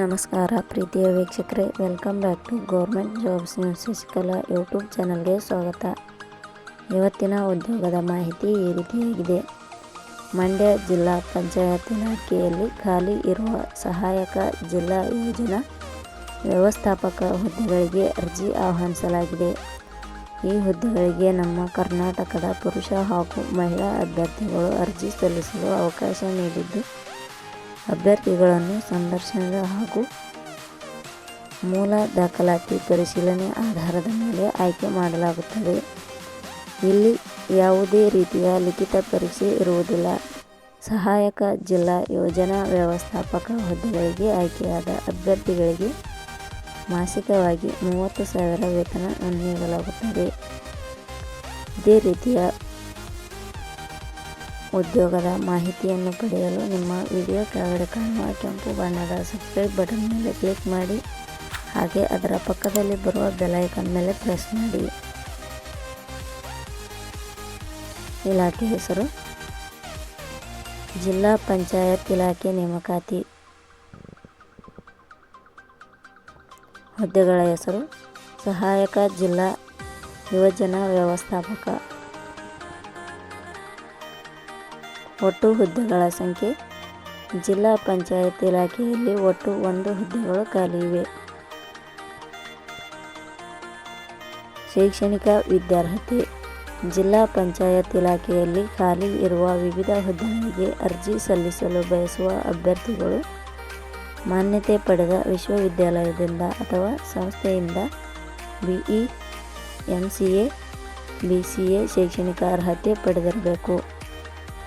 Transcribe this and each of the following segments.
ನಮಸ್ಕಾರ ಪ್ರೀತಿಯ ವೀಕ್ಷಕರೇ welcome back to government jobs Shashikala YouTube ಚಾನಲ್ಗೆ ಸ್ವಾಗತ. ಇವತ್ತಿನ ಉದ್ಯೋಗದ ಮಾಹಿತಿ ಈ ರೀತಿಯಾಗಿದೆ. ಮಂಡ್ಯ ಜಿಲ್ಲಾ ಪಂಚಾಯತ್ ಇಲಾಖೆಯಲ್ಲಿ ಖಾಲಿ ಇರುವ ಸಹಾಯಕ ಜಿಲ್ಲಾ ಯೋಜನಾ ವ್ಯವಸ್ಥಾಪಕ ಹುದ್ದೆಗಳಿಗೆ ಅರ್ಜಿ ಆಹ್ವಾನಿಸಲಾಗಿದೆ. ಈ ಹುದ್ದೆಗಳಿಗೆ ನಮ್ಮ ಕರ್ನಾಟಕದ ಪುರುಷ ಹಾಗೂ ಮಹಿಳಾ ಅಭ್ಯರ್ಥಿಗಳು ಅರ್ಜಿ ಸಲ್ಲಿಸಲು ಅವಕಾಶ ನೀಡಿದ್ದು ಅಭ್ಯರ್ಥಿಗಳನ್ನು ಸಂದರ್ಶನದ ಹಾಗೂ ಮೂಲ ದಾಖಲಾತಿ ಪರಿಶೀಲನೆ ಆಧಾರದ ಮೇಲೆ ಆಯ್ಕೆ ಮಾಡಲಾಗುತ್ತದೆ. ಇಲ್ಲಿ ಯಾವುದೇ ರೀತಿಯ ಲಿಖಿತ ಪರೀಕ್ಷೆ ಇರುವುದಿಲ್ಲ. ಸಹಾಯಕ ಜಿಲ್ಲಾ ಯೋಜನಾ ವ್ಯವಸ್ಥಾಪಕ ಹುದ್ದೆಗಳಿಗೆ ಆಯ್ಕೆಯಾದ ಅಭ್ಯರ್ಥಿಗಳಿಗೆ ಮಾಸಿಕವಾಗಿ ಮೂವತ್ತು ಸಾವಿರ ವೇತನ ನೀಡಲಾಗುತ್ತದೆ ಇದೇ ರೀತಿಯ ಉದ್ಯೋಗದ ಮಾಹಿತಿಯನ್ನು ಪಡೆಯಲು ನಿಮ್ಮ ವಿಡಿಯೋ ಕೆಳಗಡೆ ಕಾಣುವ ಕೆಂಪು ಬಣ್ಣದ ಸಬ್ಸ್ಕ್ರೈಬ್ ಬಟನ್ ಮೇಲೆ ಕ್ಲಿಕ್ ಮಾಡಿ. ಹಾಗೆ ಅದರ ಪಕ್ಕದಲ್ಲಿ ಬರುವ ಬೆಲೈಕನ್ ಮೇಲೆ ಪ್ರೆಸ್ ಮಾಡಿ. ಇಲಾಖೆ ಹೆಸರು? ಜಿಲ್ಲಾ ಪಂಚಾಯತ್ ಇಲಾಖೆ ನೇಮಕಾತಿ. ಹುದ್ದೆಗಳ ಹೆಸರು? ಸಹಾಯಕ ಜಿಲ್ಲಾ ಯುವಜನ ವ್ಯವಸ್ಥಾಪಕ. ಒಟ್ಟು ಹುದ್ದೆಗಳ ಸಂಖ್ಯೆ. ಜಿಲ್ಲಾ ಪಂಚಾಯತ್ ಇಲಾಖೆಯಲ್ಲಿ ಒಟ್ಟು ಒಂದು ಹುದ್ದೆಗಳು ಖಾಲಿ ಇವೆ. ಶೈಕ್ಷಣಿಕ ವಿದ್ಯಾರ್ಹತೆ. ಜಿಲ್ಲಾ ಪಂಚಾಯತ್ ಇಲಾಖೆಯಲ್ಲಿ ಖಾಲಿ ಇರುವ ವಿವಿಧ ಹುದ್ದೆಗಳಿಗೆ ಅರ್ಜಿ ಸಲ್ಲಿಸಲು ಬಯಸುವ ಅಭ್ಯರ್ಥಿಗಳು ಮಾನ್ಯತೆ ಪಡೆದ ವಿಶ್ವವಿದ್ಯಾಲಯದಿಂದ ಅಥವಾ ಸಂಸ್ಥೆಯಿಂದ BE M C A B C A ಶೈಕ್ಷಣಿಕ ಅರ್ಹತೆ ಪಡೆದಿರಬೇಕು.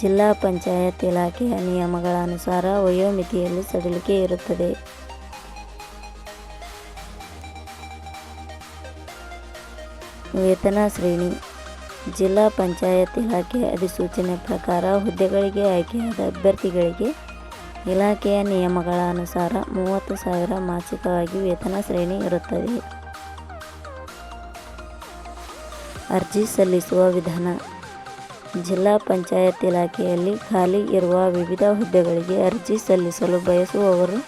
ಜಿಲ್ಲಾ ಪಂಚಾಯತ್ ಇಲಾಖೆಯ ನಿಯಮಗಳ ಅನುಸಾರ ವಯೋಮಿತಿಯಲ್ಲಿ ಸಡಿಲಿಕೆ ಇರುತ್ತದೆ. ವೇತನ ಶ್ರೇಣಿ. ಜಿಲ್ಲಾ ಪಂಚಾಯತ್ ಇಲಾಖೆ ಅಧಿಸೂಚನೆ ಪ್ರಕಾರ ಹುದ್ದೆಗಳಿಗೆ ಆಯ್ಕೆಯಾದ ಅಭ್ಯರ್ಥಿಗಳಿಗೆ ಇಲಾಖೆಯ ನಿಯಮಗಳ ಅನುಸಾರ ಮೂವತ್ತು ಸಾವಿರ ಮಾಸಿಕವಾಗಿ ವೇತನ ಶ್ರೇಣಿ ಇರುತ್ತದೆ. ಅರ್ಜಿ ಸಲ್ಲಿಸುವ ವಿಧಾನ. ಜಿಲ್ಲಾ ಪಂಚಾಯತ್ ಇಲಾಖೆಯಲ್ಲಿ ಖಾಲಿ ಇರುವ ವಿವಿಧ ಹುದ್ದೆಗಳಿಗೆ ಅರ್ಜಿ ಸಲ್ಲಿಸಲು ಬಯಸುವವರು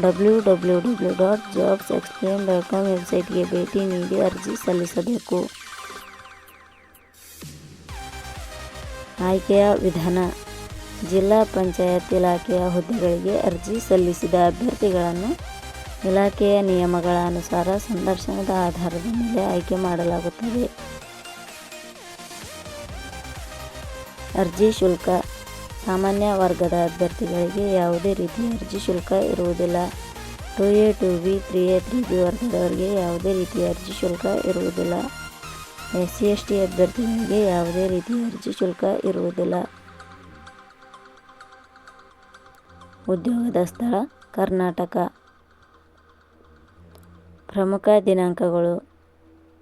W W W dot jobs explain dot com ವೆಬ್ಸೈಟ್ಗೆ ಭೇಟಿ ನೀಡಿ ಅರ್ಜಿ ಸಲ್ಲಿಸಬೇಕು. ಆಯ್ಕೆಯ ವಿಧಾನ. ಜಿಲ್ಲಾ ಪಂಚಾಯತ್ ಇಲಾಖೆಯ ಹುದ್ದೆಗಳಿಗೆ ಅರ್ಜಿ ಸಲ್ಲಿಸಿದ ಅಭ್ಯರ್ಥಿಗಳನ್ನು ಇಲಾಖೆಯ ನಿಯಮಗಳ ಅನುಸಾರ ಸಂದರ್ಶನದ ಆಧಾರದ ಮೇಲೆ ಆಯ್ಕೆ ಮಾಡಲಾಗುತ್ತದೆ. ಅರ್ಜಿ ಶುಲ್ಕ. ಸಾಮಾನ್ಯ ವರ್ಗದ ಅಭ್ಯರ್ಥಿಗಳಿಗೆ ಯಾವುದೇ ರೀತಿಯ ಅರ್ಜಿ ಶುಲ್ಕ ಇರುವುದಿಲ್ಲ. Two A two B three A three B ವರ್ಗದವರಿಗೆ ಯಾವುದೇ ರೀತಿಯ ಅರ್ಜಿ ಶುಲ್ಕ ಇರುವುದಿಲ್ಲ. ಎಸ್ ಸಿ ಎಸ್ ಟಿ ಅಭ್ಯರ್ಥಿಗಳಿಗೆ ಯಾವುದೇ ರೀತಿಯ ಅರ್ಜಿ ಶುಲ್ಕ ಇರುವುದಿಲ್ಲ. ಉದ್ಯೋಗದ ಸ್ಥಳ, ಕರ್ನಾಟಕ. ಪ್ರಮುಖ ದಿನಾಂಕಗಳು.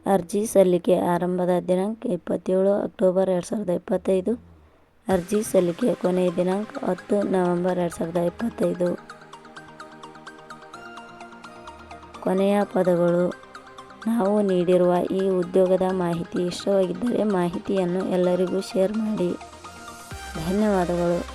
ಅರ್ಜಿ ಸಲ್ಲಿಕೆ ಆರಂಭದ ದಿನಾಂಕ ಇಪ್ಪತ್ತೇಳು ಅಕ್ಟೋಬರ್ ಎರಡು ಸಾವಿರದ ಇಪ್ಪತ್ತೈದು. ಅರ್ಜಿ ಸಲ್ಲಿಕೆ ಕೊನೆಯ ದಿನಾಂಕ ಹತ್ತು ನವೆಂಬರ್ ಎರಡು ಸಾವಿರದ ಇಪ್ಪತ್ತೈದು. ಕೊನೆಯ ಪದಗಳು. ನಾವು ನೀಡಿರುವ ಈ ಉದ್ಯೋಗದ ಮಾಹಿತಿ ಇಷ್ಟವಾಗಿದ್ದರೆ ಮಾಹಿತಿಯನ್ನು ಎಲ್ಲರಿಗೂ ಶೇರ್ ಮಾಡಿ. ಧನ್ಯವಾದಗಳು.